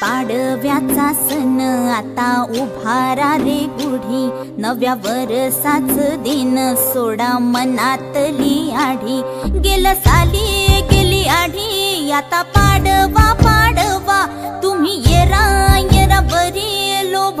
पाडव्याचा सण आता उभारा रे गुढी नव्या वरसाच दिन सोडा मनातली आढी. गेल साली गेली आढी आता पाडवा पाडवा. तुम्ही येरा येरा बरी लोभ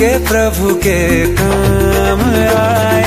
के प्रभु के काम आए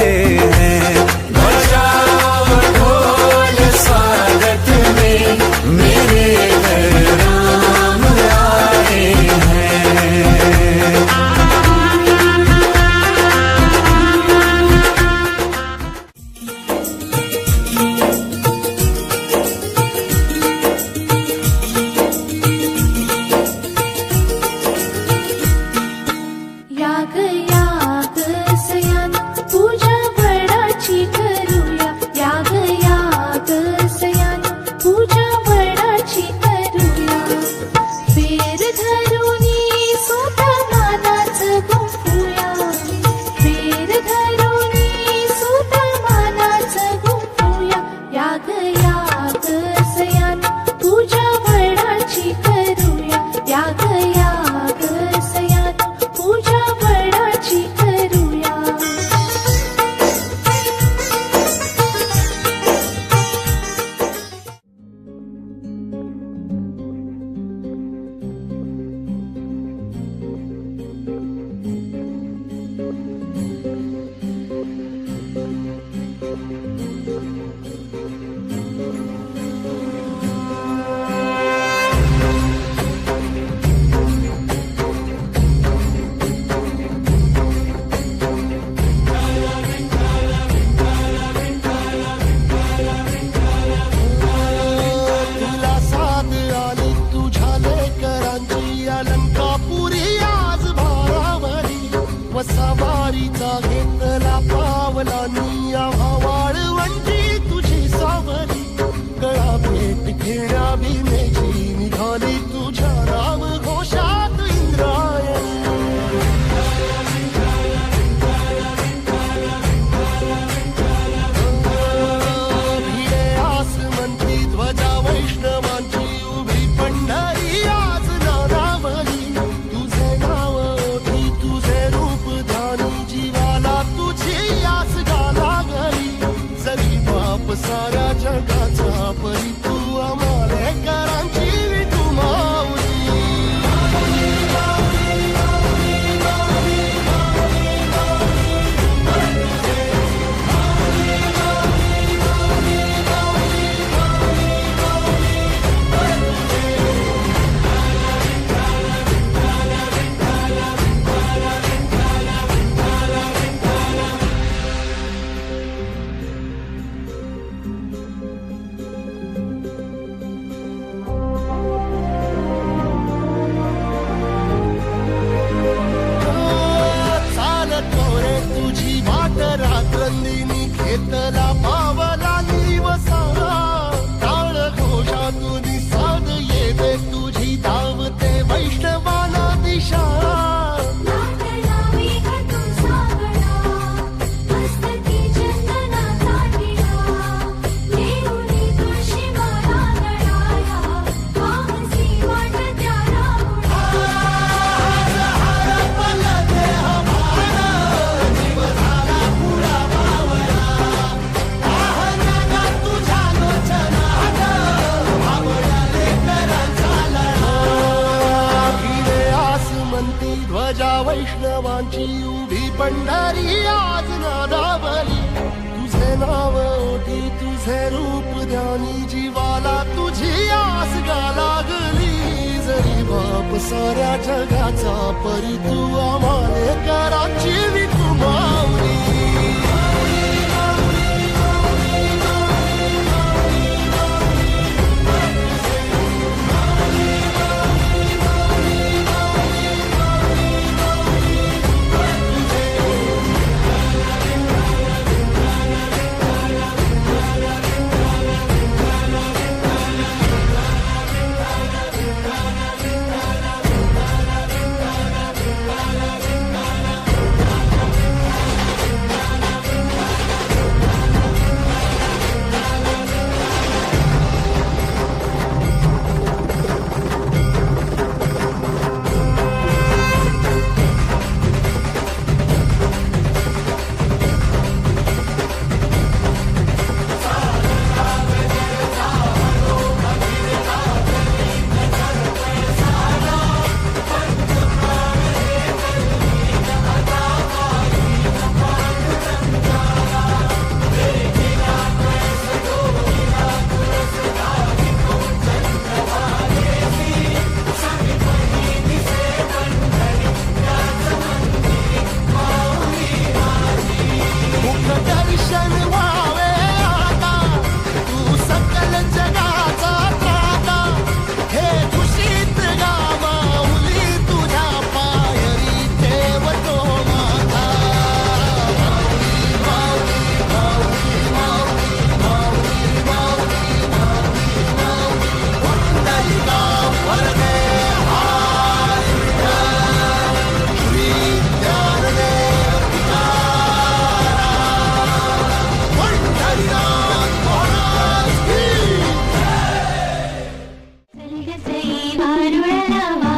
भेट घेण्या भीमेची निघाली तुझ्या राम घोषात इंद्रायणी भिडे ध्वजा वैष्णवांची उभी पंढरी आज नानावली तुझे नाव ओठी तुझे रूप ध्यानी जीवाला तुझी आस गाला गली जरी बाप साऱ्या जगाचा परिपूर्ण तू जीवाला तुझी आसगा लागली. जरी बाप साऱ्या जगाचा परी तू आम्हाला कराची विकू मावली ആരുള്ള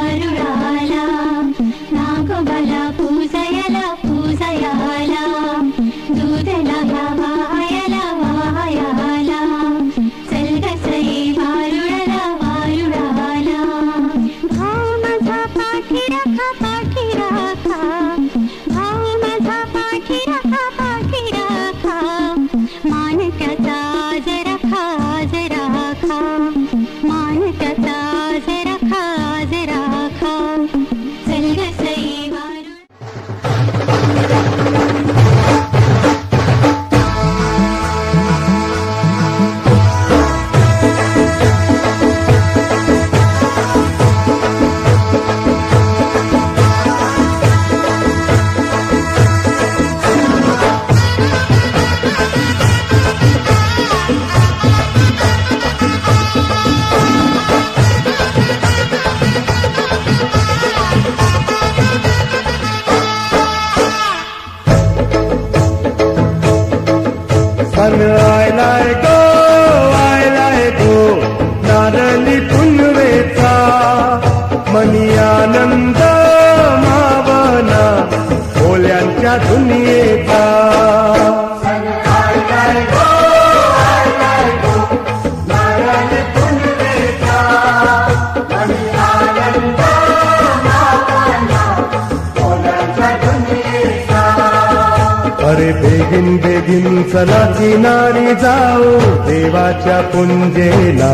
अरे बेगिन बेगिन चला किनारी जाऊ देवाच्या पुंजेला.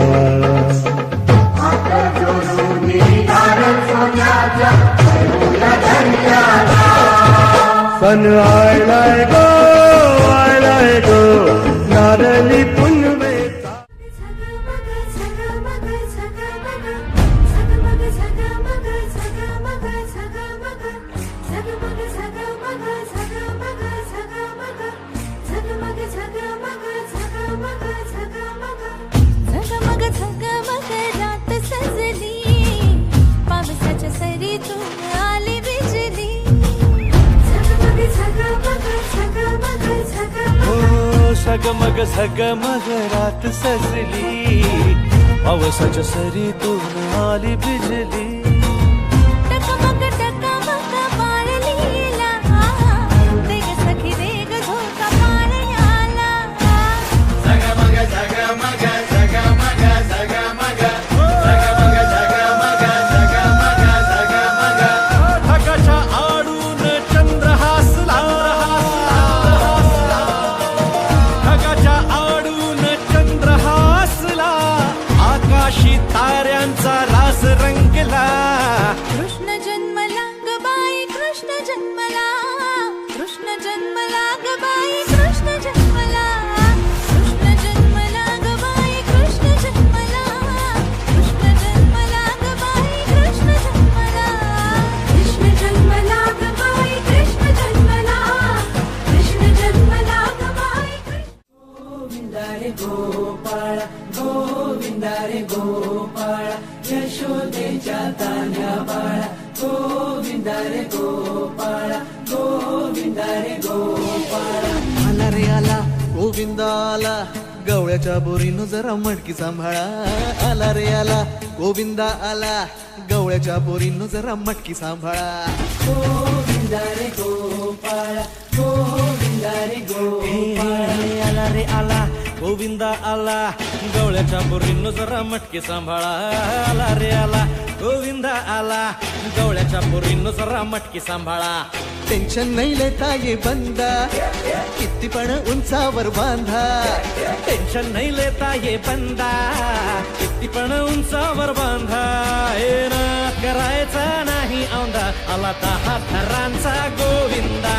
सन आळलाय गो आळलाय गो नारली झगमग रात सजली अवसज सरी तून आली बिजली. गोविंदा आला गवळ्याच्या बोरीनं जरा मटकी सांभाळा. आला रे आला गोविंदा आला गवळ्याच्या बोरीनं जरा मटकी सांभाळा. हे, हे, आला रे आला गोविंदा आला गवळ्याच्या बोरीनं जरा मटके सांभाळा. आला रे आला गोविंदा आला गवळ्याच्या बोरीनं जरा मटके सांभाळा. टेन्शन नाही लेता ये बंदा. किती पण उंचावर बांधा. टेन्शन नाही लेता ये बंदा. किती पण उंचावर बांधा. हे ना करायचा नाही औंधा आला दहा थरांचा गोविंदा.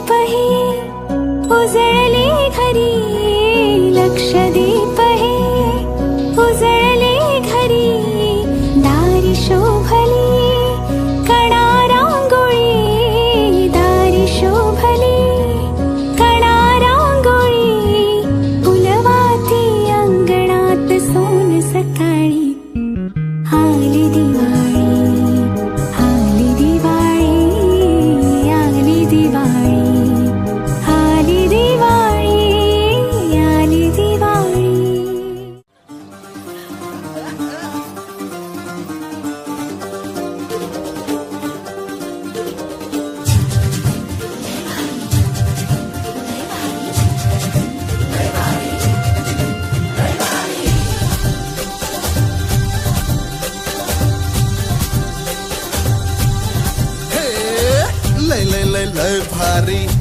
लक्षदीप उजळली उजळले घरी.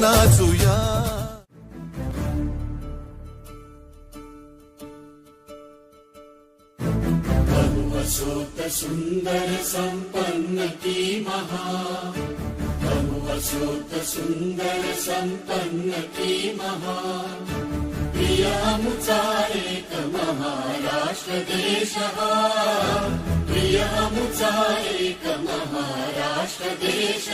नाचूया भगवसोत सुंदर संपन्न ती महा भगवसोत सुंदर संपन्न ती महा प्रियामुचा एक महाराष्ट्र देश प्रियामुचा एक महाराष्ट्र देश